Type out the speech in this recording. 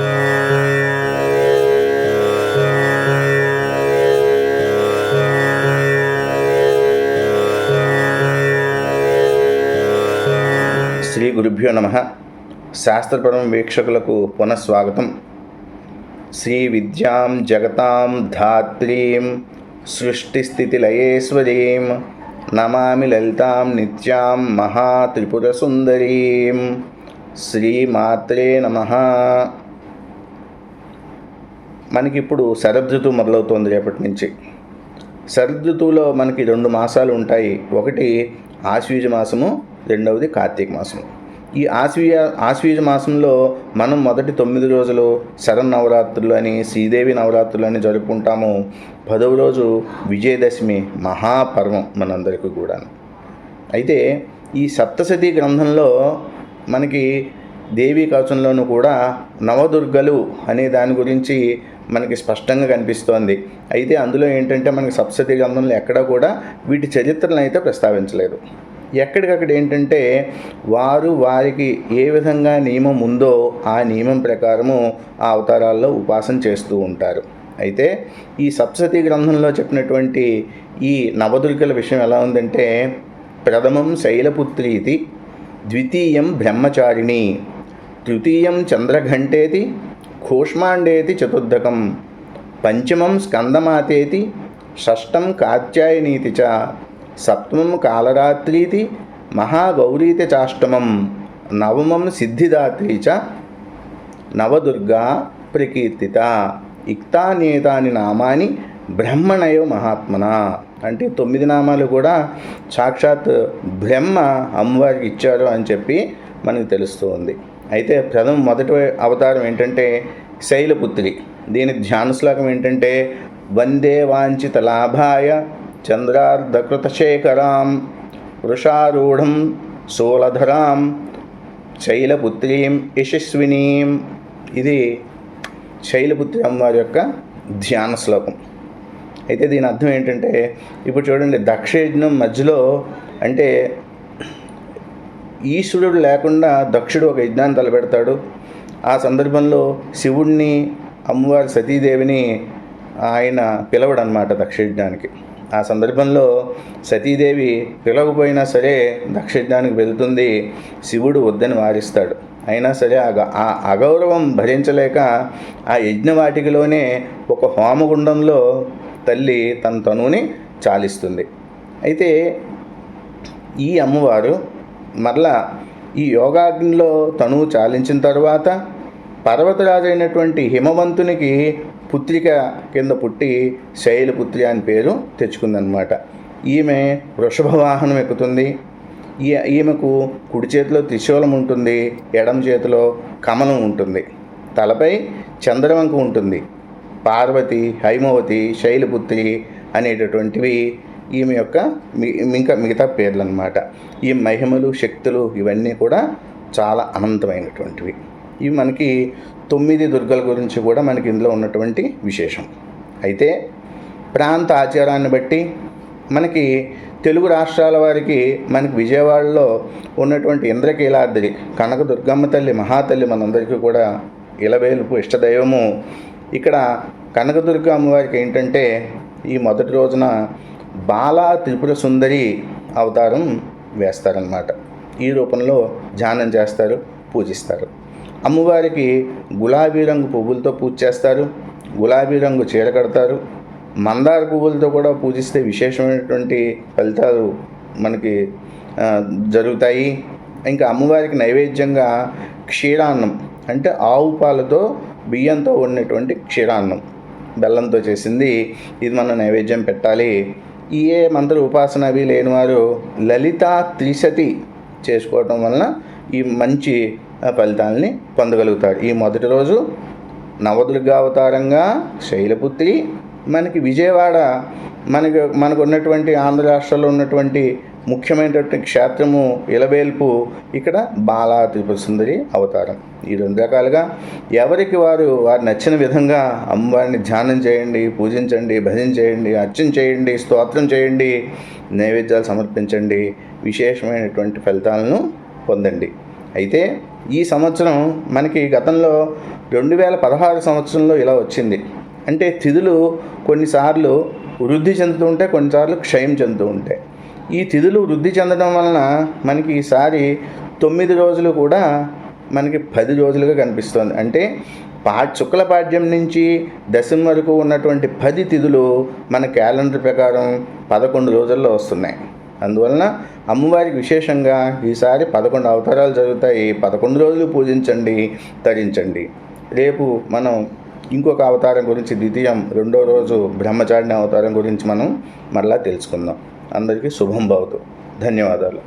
శ్రీ గురుభ్యో నమ. శాస్త్రపరం వీక్షకులకు పునఃస్వాగతం. శ్రీ విద్యాం జగతాం ధాత్రీం సృష్టిస్థితిలయేశ్వరీం నమామి లలితాం నిత్యాం మహాత్రిపురసుందరీం. శ్రీమాత్రే నమ. మనకి ఇప్పుడు శరదృతువు మొదలవుతోంది రేపటి నుంచి. శరదృతువులో మనకి రెండు మాసాలు ఉంటాయి. ఒకటి ఆశ్వీజ మాసము రెండవది కార్తీక మాసము. ఈ ఆశ్వీయ ఆశ్వీజ మాసంలో మనం మొదటి తొమ్మిది రోజులు శరన్నవరాత్రులు అని శ్రీదేవి నవరాత్రులు అని జరుపుకుంటాము. పదవ రోజు విజయదశమి మహాపర్వం మనందరికీ కూడా అయితే ఈ సప్తశతి గ్రంథంలో మనకి దేవీ కవచంలోనూ కూడా నవదుర్గలు అనే దాని గురించి మనకి స్పష్టంగా కనిపిస్తోంది. అయితే అందులో ఏంటంటే మనకి సప్తశతి గ్రంథంలో ఎక్కడా కూడా వీటి చరిత్రలను అయితే ప్రస్తావించలేదు. ఎక్కడికక్కడ ఏంటంటే వారు వారికి ఏ విధంగా నియమం ఉందో ఆ నియమం ప్రకారము ఆ అవతారాల్లో ఉపాసన చేస్తూ ఉంటారు. అయితే ఈ సప్తశతి గ్రంథంలో చెప్పినటువంటి ఈ నవదుర్గల విషయం ఎలా ఉందంటే ప్రథమం శైలపుత్రీతి ద్వితీయం బ్రహ్మచారిణి తృతీయం చంద్రఘంటేతి కూష్మాండేతి చతుర్థకం పంచమం స్కందమాతేతి షష్టం కాత్యాయనీతి చ సప్తమం కాలరాత్రీతి మహాగౌరీతి చాష్టమం నవమం సిద్ధిదాత్రి చ నవదుర్గా ప్రకీర్తిత ఇక్తానేతాని నామాని బ్రహ్మణయో మహాత్మన. అంటే తొమ్మిది నామాలు కూడా సాక్షాత్ బ్రహ్మ అమ్మవారికి ఇచ్చారు అని చెప్పి మనకు తెలుస్తుంది. అయితే ప్రథమ మొదటి అవతారం ఏంటంటే శైలపుత్రి. దీని ధ్యాన శ్లోకం ఏంటంటే వందే వాంఛిత లాభాయ చంద్రార్ధకృతశేఖరాం వృషారూఢం శూలధరాం శైలపుత్రీం యశస్వినీం. ఇది శైలపుత్రి అమ్మవారి యొక్క ధ్యాన శ్లోకం అయితే దీని అర్థం ఏంటంటే ఇప్పుడు చూడండి దక్షయజ్ఞం మధ్యలో అంటే ఈశ్వరుడు లేకుండా దక్షుడు ఒక యజ్ఞాన్ని తలపెడతాడు. ఆ సందర్భంలో శివుణ్ణి అమ్మవారి సతీదేవిని ఆయన పిలవడనమాట దక్షయజ్ఞానికి. ఆ సందర్భంలో సతీదేవి పిలవకపోయినా సరే దక్షయజ్ఞానికి వెళ్తుంది. శివుడు వద్దని వారిస్తాడు. అయినా సరే ఆ అగౌరవం భరించలేక ఆ యజ్ఞవాటికలోనే ఒక హోమగుండంలో తల్లి తన తనువుని చాలిస్తుంది. అయితే ఈ అమ్మవారు మరలా ఈ యోగాగ్నిలో తనువు చాలించిన తర్వాత పర్వతరాజు అయినటువంటి హిమవంతునికి పుత్రిక కింద పుట్టి శైలపుత్రి అని పేరు తెచ్చుకుందనమాట ఈమె వృషభ వాహనం ఎక్కుతుంది. ఈ ఈమెకు కుడి చేతిలో త్రిశూలం ఉంటుంది ఎడం చేతిలో కమలం ఉంటుంది తలపై చంద్రవంక ఉంటుంది పార్వతి హైమవతి శైలపుత్రి అనేటటువంటివి ఈమె యొక్క ఇంకా మిగతా పేర్లు అనమాట ఈ మహిమలు శక్తులు ఇవన్నీ కూడా చాలా అనంతమైనటువంటివి. ఇవి మనకి తొమ్మిది దుర్గల గురించి కూడా మనకి ఇందులో ఉన్నటువంటి విశేషం. అయితే ప్రాంత ఆచారాన్ని బట్టి మనకి తెలుగు రాష్ట్రాల వారికి మనకి విజయవాడలో ఉన్నటువంటి ఇంద్రకీలాద్రి కనక దుర్గమ్మ తల్లి మహాతల్లి మనందరికీ కూడా ఇలవేలుపు ఇష్టదైవము. ఇక్కడ కనకదుర్గ అమ్మవారికి ఏంటంటే ఈ మొదటి రోజున బాలా త్రిపుర సుందరి అవతారం వేస్తారనమాట ఈ రూపంలో ధ్యానం చేస్తారు పూజిస్తారు. అమ్మవారికి గులాబీ రంగు పువ్వులతో పూజ చేస్తారు గులాబీ రంగు చీర కడతారు. మందార పువ్వులతో కూడా పూజిస్తే విశేషమైనటువంటి ఫలితాలు మనకి జరుగుతాయి. ఇంకా అమ్మవారికి నైవేద్యంగా క్షీరాన్నం అంటే ఆవు పాలతో బియ్యంతో వండినటువంటి క్షీరాన్నం బెల్లంతో చేసింది. ఇది మనం నైవేద్యం పెట్టాలి. ఏ మంత్ర ఉపాసన అవి లేనివారు లలిత త్రిశతి చేసుకోవటం వలన ఈ మంచి ఫలితాలని పొందగలుగుతారు. ఈ మొదటి రోజు నవదుర్గా అవతారంగా శైలపుత్రి మనకి విజయవాడ మనకి మనకు ఉన్నటువంటి ఆంధ్ర రాష్ట్రంలో ఉన్నటువంటి ముఖ్యమైనటువంటి క్షేత్రము ఇలవేల్పు ఇక్కడ బాలా త్రిపుర సుందరి అవతారం. ఈ రెండు రకాలుగా ఎవరికి వారు వారు నచ్చిన విధంగా అమ్మవారిని ధ్యానం చేయండి పూజించండి భజన చేయండి అర్చన చేయండి స్తోత్రం చేయండి నైవేద్యాలు సమర్పించండి విశేషమైనటువంటి ఫలితాలను పొందండి. అయితే ఈ సంవత్సరం మనకి గతంలో రెండు వేల పదహారు సంవత్సరంలో ఇలా వచ్చింది. అంటే తిథులు కొన్నిసార్లు వృద్ధి చెందుతూ ఉంటాయి కొన్నిసార్లు క్షయం చెందుతూ ఉంటాయి. ఈ తిథులు వృద్ధి చెందడం వలన మనకి ఈసారి తొమ్మిది రోజులు కూడా మనకి పది రోజులుగా కనిపిస్తుంది. అంటే పా శుక్లపాడ్యం నుంచి దశమి వరకు ఉన్నటువంటి పది తిథులు మన క్యాలెండర్ ప్రకారం పదకొండు రోజుల్లో వస్తున్నాయి. అందువలన అమ్మవారికి విశేషంగా ఈసారి పదకొండు అవతారాలు జరుగుతాయి. పదకొండు రోజులు పూజించండి తరించండి. రేపు మనం ఇంకొక అవతారం గురించి ద్వితీయం రెండో రోజు బ్రహ్మచారిణి అవతారం గురించి మనం మరలా తెలుసుకుందాం. అందరికీ శుభం భవతు. ధన్యవాదాలు.